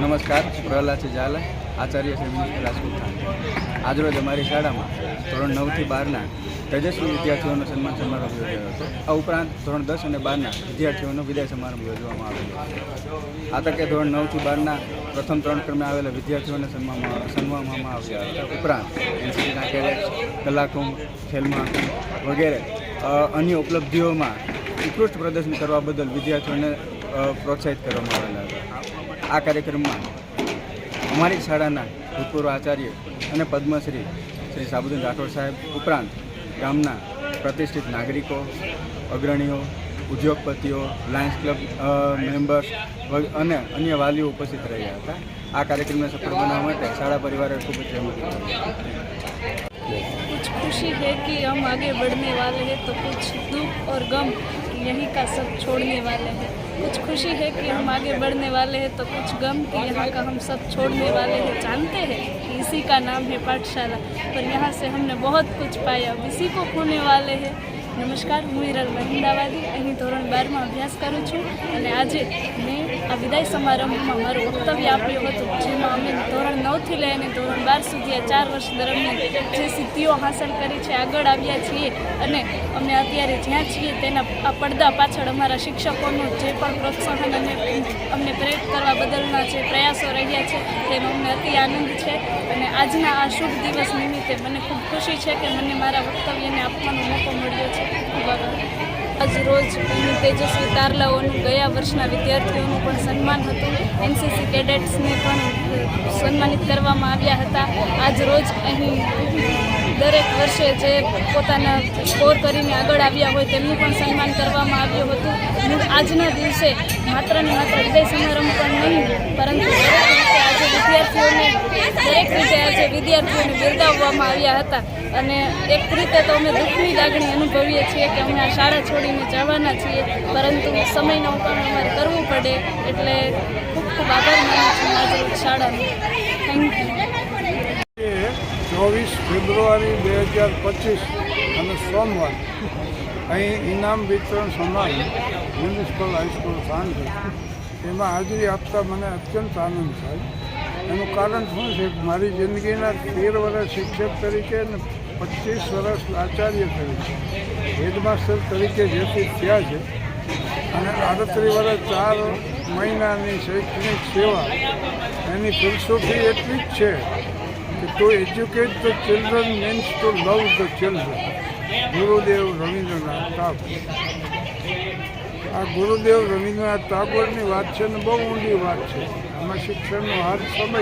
નમસ્કાર પ્રહલાદ ઝાલા, આચાર્ય શ્રી મિનિસ્ટર રાજકોટ આજરોજ અમારી શાળામાં ધોરણ નવથી બારના તેજસ્વી વિદ્યાર્થીઓનો સન્માન સમારંભ યોજાયો હતો. આ ઉપરાંત ધોરણ દસ અને બારના વિદ્યાર્થીઓનો વિદાય સમારંભ યોજવામાં આવ્યો આ તકે ધોરણ નવથી બારના પ્રથમ ત્રણ ક્રમે આવેલા વિદ્યાર્થીઓને સન્માનમાં સન્માનવામાં આવ્યા હતા. ઉપરાંત એનસીસીના કેડેટ કલાકુંભ, ખેલમાં વગેરે અન્ય ઉપલબ્ધિઓમાં ઉત્કૃષ્ટ પ્રદર્શન કરવા બદલ વિદ્યાર્થીઓને પ્રોત્સાહિત કરવામાં આવેલા આ કાર્યક્રમમાં અમારી શાળાના ભૂતપૂર્વ આચાર્ય અને પદ્મશ્રી શ્રી સાબુદ્દીન રાઠોડ સાહેબ ઉપરાંત ગામના પ્રતિષ્ઠિત નાગરિકો, અગ્રણીઓ, ઉદ્યોગપતિઓ લાયન્સ ક્લબ મેમ્બર્સ અને અન્ય વાલીઓ ઉપસ્થિત રહ્યા હતા. આ કાર્યક્રમને સફળ બનાવવા માટે શાળા પરિવારે ખૂબ જ જહેમત कुछ खुशी है कि हम आगे बढ़ने वाले हैं तो कुछ दुख और गम यहीं का सब छोड़ने वाले हैं कुछ खुशी है कि हम आगे बढ़ने वाले हैं तो कुछ गम कि यहाँ का हम सब छोड़ने वाले हैं जानते हैं कि इसी का नाम है पाठशाला पर यहाँ से हमने बहुत कुछ पाया अब इसी को खोने वाले हैं નમસ્કાર હું હિરલ મહિંદાવાદી અહીં ધોરણ બારમાં અભ્યાસ કરું છું અને આજે મેં આ વિદાય સમારંભમાં મારું વક્તવ્ય આપ્યું હતું જેમાં અમે ધોરણ નવથી લઈને ધોરણ બાર સુધી આ ચાર વર્ષ દરમિયાન જે સિદ્ધિઓ હાંસલ કરી છે, આગળ આવ્યા છીએ અને અમે અત્યારે જ્યાં છીએ તેના આ પડદા પાછળ અમારા શિક્ષકોનું જે પણ પ્રોત્સાહન અને અમને પ્રેરિત કરવા બદલના જે પ્રયાસો રહ્યા છે તેનો અમને અતિ આનંદ છે અને આજના આ શુભ દિવસ નિમિત્તે મને ખૂબ ખુશી છે કે મને મારા વક્તવ્યને આપવાનો મોકો મળ્યો છે. આજ રોજ એની તેજસ્વી તારલાઓનું ગયા વર્ષના વિદ્યાર્થીઓનું પણ સન્માન હતું. એનસીસી કેડેટ્સને પણ સન્માનિત કરવામાં આવ્યા હતા. આજ રોજ અહીં દરેક વર્ષે જે પોતાના સ્કોર કરીને આગળ આવ્યા હોય તેમનું પણ સન્માન કરવામાં આવ્યું હતું. આજના દિવસે માત્ર ને માત્ર વિદાય સમારંભ પણ નહીં, પરંતુ રીતે વિદ્યાર્થીઓને દરેક રીતે આજે વિદ્યાર્થીઓને બિરદાવવામાં આવ્યા હતા. અને એક રીતે તો અમે દુઃખની લાગણી અનુભવીએ છીએ કે અમે આ શાળા છોડીને જવાના છીએ, પરંતુ સમયનો પણ અમારે કરવું પડે એટલે ખૂબ ખૂબ આભાર માનું છું આજે શાળાનો. થેન્ક યુ ચોવીસ ફેબ્રુઆરી બે હજાર પચીસ અને સોમવાર અહીં ઇનામ વિતરણ સમારોહ મ્યુનિસિપલ હાઈસ્કૂલ સાંજે. એમાં હાજરી આપતા મને અત્યંત આનંદ થાય. એનું કારણ શું છે? મારી જિંદગીના તેર વર્ષ શિક્ષક તરીકે અને પચીસ વર્ષ આચાર્ય તરીકે, હેડમાસ્ટર તરીકે જેથી થયા છે અને આડત્રીસ વર્ષ ચાર મહિનાની શૈક્ષણિક સેવા, એની ફિલસોફી એટલી જ છે કે to educate the children means to love the children Gurudev Rabindranath Tagore. આ ગુરુદેવ રવિન્દ્રનાથ ટાગોરની વાત છે ને બહુ ઊંડી વાત છે. આમાં શિક્ષણનો હાથ સમય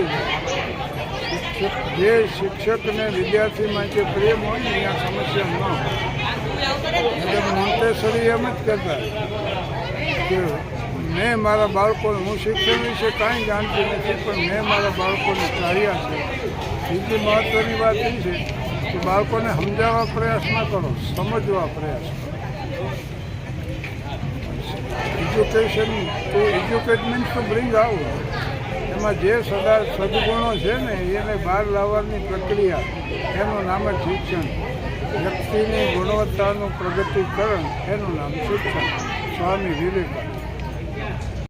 શિક્ષક, જે શિક્ષકને વિદ્યાર્થીમાં જે પ્રેમ હોય ને, ત્યાં સમસ્યા ન હોય. એટલે મોન્ટેસરી એમ જ કહેતા કે મેં મારા બાળકોને, હું શિક્ષણ વિશે કાંઈ જાણતી નથી, પણ મેં મારા બાળકોને ચાહ્યા છે. બીજી મહત્ત્વની વાત એ છે કે બાળકોને સમજાવવા પ્રયાસ ન કરો, સમજવા પ્રયાસ કરો. એજ્યુકેશન ટુ એજ્યુકેટમેન્ટ તો બ્રિંગ આઉટ એમાં જે સદા સદગુણો છે ને, એને બહાર લાવવાની પ્રક્રિયા. એનું નામ જ શિક્ષણ. વ્યક્તિની ગુણવત્તાનું પ્રગતિકરણ, એનું નામ શિક્ષણ. સ્વામી વિવેકાનંદ.